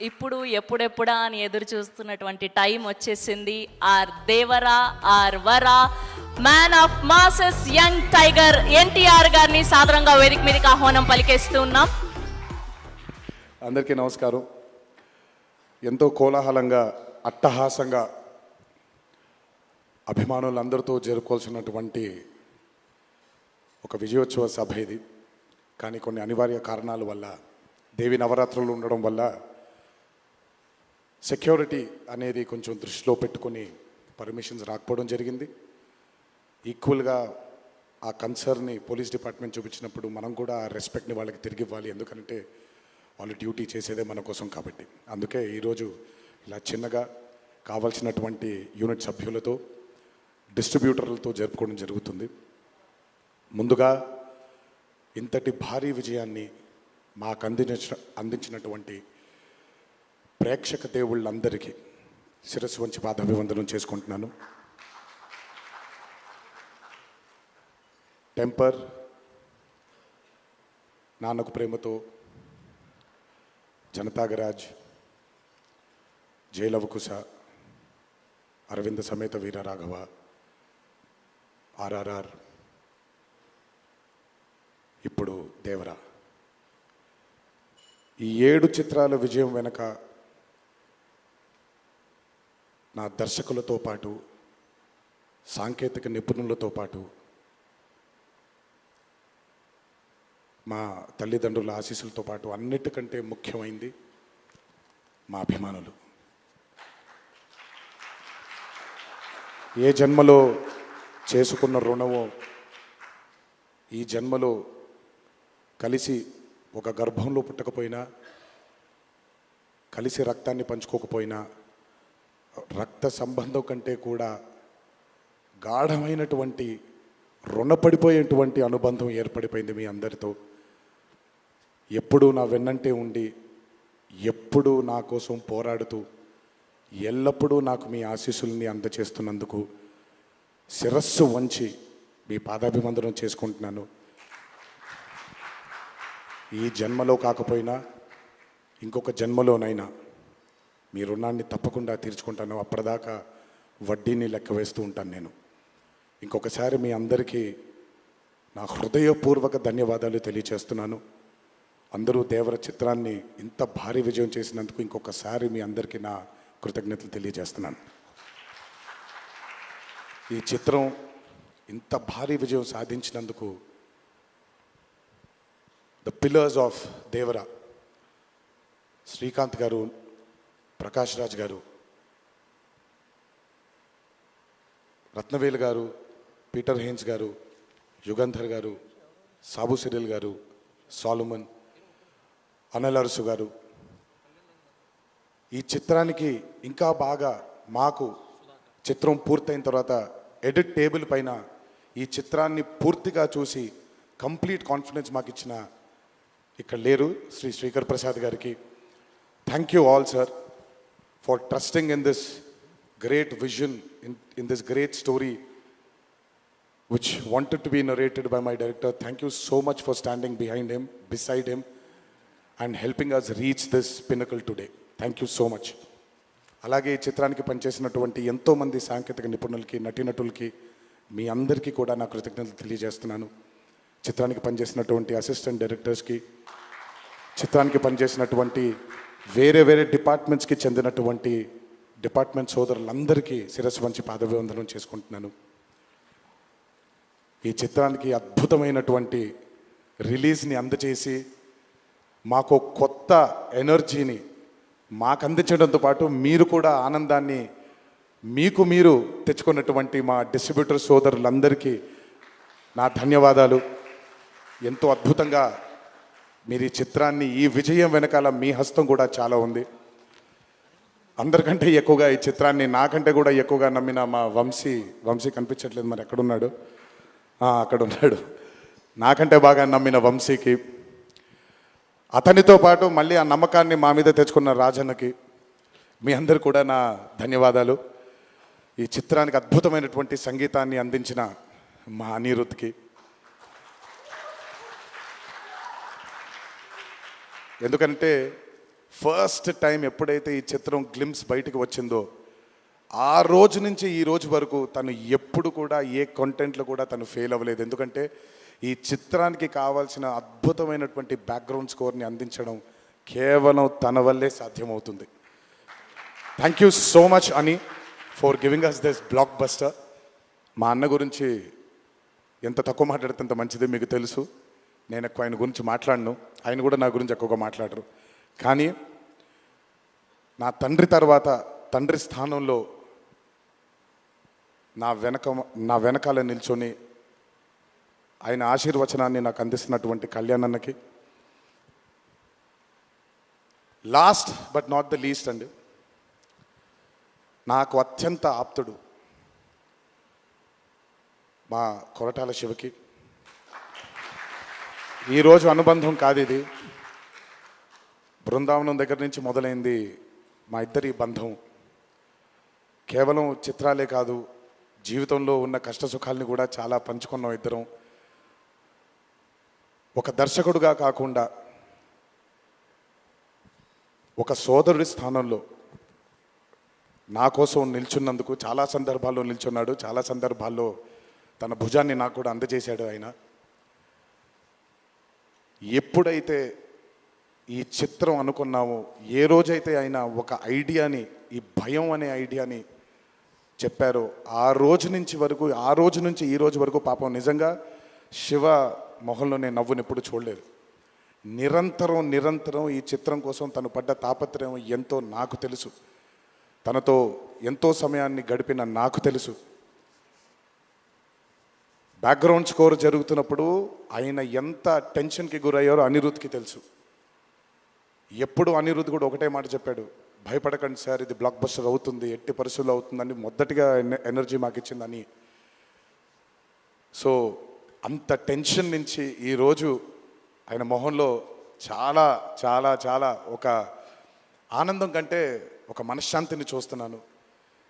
ఇప్పుడు ఎప్పుడెప్పుడా అని ఎదురు చూస్తున్నటువంటి టైం వచ్చేసింది. ఆర్ దేవరా ఆర్ వరా man of masses young tiger NTR గారిని సాధారణంగా వేదిక మీదకి ఆహ్వానం పలికేస్తూ ఉన్నాం. అందరికీ నమస్కారం. ఎంతో కోలాహలంగా అట్టహాసంగా అభిమానులందరితో జరుపుకోవాల్సినటువంటి ఒక విజయోత్సవ సభ ఇది. కానీ కొన్ని అనివార్య కారణాల వల్ల దేవి నవరాత్రులు ఉండడం వల్ల సెక్యూరిటీ అనేది కొంచెం దృష్టిలో పెట్టుకొని పర్మిషన్స్ రాకపోవడం జరిగింది. ఈక్వల్గా ఆ కన్సర్న్ని పోలీస్ డిపార్ట్మెంట్ చూపించినప్పుడు మనం కూడా ఆ రెస్పెక్ట్ని వాళ్ళకి తిరిగి ఇవ్వాలి. ఎందుకంటే వాళ్ళు డ్యూటీ చేసేదే మన కోసం కాబట్టి. అందుకే ఈరోజు ఇలా చిన్నగా కావాల్సినటువంటి యూనిట్ సభ్యులతో డిస్ట్రిబ్యూటర్లతో జరుపుకోవడం జరుగుతుంది. ముందుగా ఇంతటి భారీ విజయాన్ని మాకు అందించిన అందించినటువంటి ప్రేక్షక దేవుళ్ళందరికీ శిరస్సు వంచి పాదాభివందనం చేసుకుంటున్నాను. టెంపర్ నాన్నకు ప్రేమతో జనతాగరాజ్ జైలవకుశ అరవింద సమేత వీర రాఘవ ఆర్ఆర్ఆర్ ఇప్పుడు దేవరా. ఈ ఏడు చిత్రాల విజయం వెనక నా దర్శకులతో పాటు సాంకేతిక నిపుణులతో పాటు మా తల్లిదండ్రుల ఆశీస్సులతో పాటు అన్నిటికంటే ముఖ్యమైంది మా అభిమానులు. ఏ జన్మలో చేసుకున్న రుణమో ఈ జన్మలో కలిసి ఒక గర్భంలో పుట్టకపోయినా కలిసి రక్తాన్ని పంచుకోకపోయినా రక్త సంబంధం కంటే కూడా గాఢమైనటువంటి రుణపడిపోయేటువంటి అనుబంధం ఏర్పడిపోయింది మీ అందరితో. ఎప్పుడూ నా వెన్నంటే ఉండి ఎప్పుడూ నా కోసం పోరాడుతూ ఎల్లప్పుడూ నాకు మీ ఆశీస్సుల్ని అందచేస్తున్నందుకు శిరస్సు వంచి మీ పాదాభివందనం చేసుకుంటున్నాను. ఈ జన్మలో కాకపోయినా ఇంకొక జన్మలోనైనా మీ రుణాన్ని తప్పకుండా తీర్చుకుంటాను. అప్పటిదాకా వడ్డీని లెక్క వేస్తూ ఉంటాను నేను. ఇంకొకసారి మీ అందరికీ నా హృదయపూర్వక ధన్యవాదాలు తెలియచేస్తున్నాను. అందరూ దేవర చిత్రాన్ని ఇంత భారీ విజయం చేసినందుకు ఇంకొకసారి మీ అందరికీ నా కృతజ్ఞతలు తెలియజేస్తున్నాను. ఈ చిత్రం ఇంత భారీ విజయం సాధించినందుకు the pillars of Devara Srikanth గారు ప్రకాష్ రాజ్ గారు రత్నవేలు గారు పీటర్ హేన్స్ గారు యుగంధర్ గారు సాబు సిరిల్ గారు సాలుమన్ అనిల్ అరసు గారు. ఈ చిత్రానికి ఇంకా బాగా మాకు చిత్రం పూర్తయిన తర్వాత ఎడిట్ టేబుల్ పైన ఈ చిత్రాన్ని పూర్తిగా చూసి కంప్లీట్ కాన్ఫిడెన్స్ మాకు ఇచ్చిన ఇక్కడ లేరు శ్రీ శ్రీకర్ ప్రసాద్ గారికి. Thank you all sir. For trusting in this great vision in in this great story which wanted to be narrated by my director. Thank you so much for standing behind him, beside him, and helping us reach this pinnacle today. Thank you so much అలాగే ఈ చిత్రానికి పనిచేసినటువంటి ఎంతోమంది సాంకేతిక నిపుణులకి నటీనటులకి మీ అందరికీ కూడా నా కృతజ్ఞతలు తెలియజేస్తున్నాను చిత్రానికి పనిచేసినటువంటి అసిస్టెంట్ డైరెక్టర్స్కి చిత్రానికి పనిచేసినటువంటి వేరే వేరే డిపార్ట్మెంట్స్కి చెందినటువంటి డిపార్ట్మెంట్ సోదరులందరికీ శిరస్సు వంచి పాదవివందనం చేసుకుంటున్నాను. ఈ చిత్రానికి అద్భుతమైనటువంటి రిలీజ్ని అందచేసి మాకు కొత్త ఎనర్జీని మాకు అందించడంతో పాటు మీరు కూడా ఆనందాన్ని మీకు మీరు తెచ్చుకున్నటువంటి మా డిస్ట్రిబ్యూటర్ సోదరులందరికీ నా ధన్యవాదాలు. ఎంతో అద్భుతంగా మీరు ఈ చిత్రాన్ని ఈ విజయం వెనకాల మీ హస్తం కూడా చాలా ఉంది. అందరికంటే ఎక్కువగా ఈ చిత్రాన్ని నాకంటే కూడా ఎక్కువగా నమ్మిన మా వంశీ వంశీ కనిపించట్లేదు మరి ఎక్కడున్నాడు? అక్కడ ఉన్నాడు నాకంటే బాగా నమ్మిన వంశీకి అతనితో పాటు మళ్ళీ ఆ నమ్మకాన్ని మా మీద తెచ్చుకున్న రాజన్నకి మీ అందరు కూడా నా ధన్యవాదాలు. ఈ చిత్రానికి అద్భుతమైనటువంటి సంగీతాన్ని అందించిన మా అనిరుద్ధ్కి ఎందుకంటే ఫస్ట్ టైం ఎప్పుడైతే ఈ చిత్రం గ్లిమ్స్ బయటకు వచ్చిందో ఆ రోజు నుంచి ఈ రోజు వరకు తను ఎప్పుడు కూడా ఏ కంటెంట్లో కూడా తను ఫెయిల్ అవ్వలేదు. ఎందుకంటే ఈ చిత్రానికి కావాల్సిన అద్భుతమైనటువంటి బ్యాక్గ్రౌండ్ స్కోర్ని అందించడం కేవలం తన వల్లే సాధ్యమవుతుంది. థ్యాంక్ యూ సో మచ్ అని for giving us this blockbuster మా అన్న గురించి ఎంత తక్కువ మాట్లాడితే అంత మంచిది మీకు తెలుసు. నేను ఎక్కువ ఆయన గురించి మాట్లాడను. ఆయన కూడా నా గురించి ఎక్కువగా మాట్లాడరు. కానీ నా తండ్రి తర్వాత తండ్రి స్థానంలో నా వెనక నా వెనకాల నిల్చొని ఆయన ఆశీర్వచనాన్ని నాకు అందిస్తున్నటువంటి కళ్యాణ్ అన్నకి last but not the least అండి నాకు అత్యంత ఆప్తుడు మా కొరటాల శివకి. ఈరోజు అనుబంధం కాదు ఇది. బృందావనం దగ్గర నుంచి మొదలైంది మా ఇద్దరి బంధం. కేవలం చిత్రాలే కాదు జీవితంలో ఉన్న కష్ట సుఖాల్ని కూడా చాలా పంచుకున్నాం ఇద్దరం. ఒక దర్శకుడుగా కాకుండా ఒక సోదరుడి స్థానంలో నా కోసం నిల్చున్నందుకు చాలా సందర్భాల్లో నిల్చున్నాడు చాలా సందర్భాల్లో తన భుజాన్ని నాకు కూడా అందజేశాడు ఆయన. ఎప్పుడైతే ఈ చిత్రం అనుకున్నామో ఏ రోజైతే ఆయన ఒక ఐడియాని ఈ భయం అనే ఐడియాని చెప్పారో ఆ రోజు నుంచి వరకు ఆ రోజు నుంచి ఈ రోజు వరకు పాపం నిజంగా శివ మొహంలో నేను నవ్వుని ఎప్పుడు చూడలేదు. నిరంతరం నిరంతరం ఈ చిత్రం కోసం తను పడ్డ తాపత్రయం ఎంతో నాకు తెలుసు. తనతో ఎంతో సమయాన్ని గడిపిన నాకు తెలుసు. బ్యాక్గ్రౌండ్ స్కోర్ జరుగుతున్నప్పుడు ఆయన ఎంత టెన్షన్కి గురయ్యారో అనిరుద్ధ్కి తెలుసు. ఎప్పుడు అనిరుద్ధ్ కూడా ఒకటే మాట చెప్పాడు భయపడకండి సార్ ఇది బ్లాక్ బస్టర్ అవుతుంది ఎట్టి పరిస్థితుల్లో అవుతుందని మొదటిగా ఎనర్జీ మాకు ఇచ్చిందని. సో అంత టెన్షన్ నుంచి ఈరోజు ఆయన మొహంలో చాలా చాలా చాలా ఒక ఆనందం కంటే ఒక మనశ్శాంతిని చూస్తున్నాను.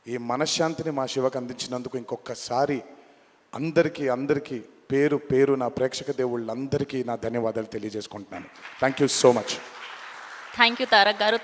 ఈ మనశ్శాంతిని మా శివకు అందించినందుకు ఇంకొకసారి అందరికీ అందరికీ పేరు పేరు నా ప్రేక్షక దేవుళ్ళందరికీ నా ధన్యవాదాలు తెలియజేసుకుంటున్నాను. Thank you so much thank you Tarak గారు.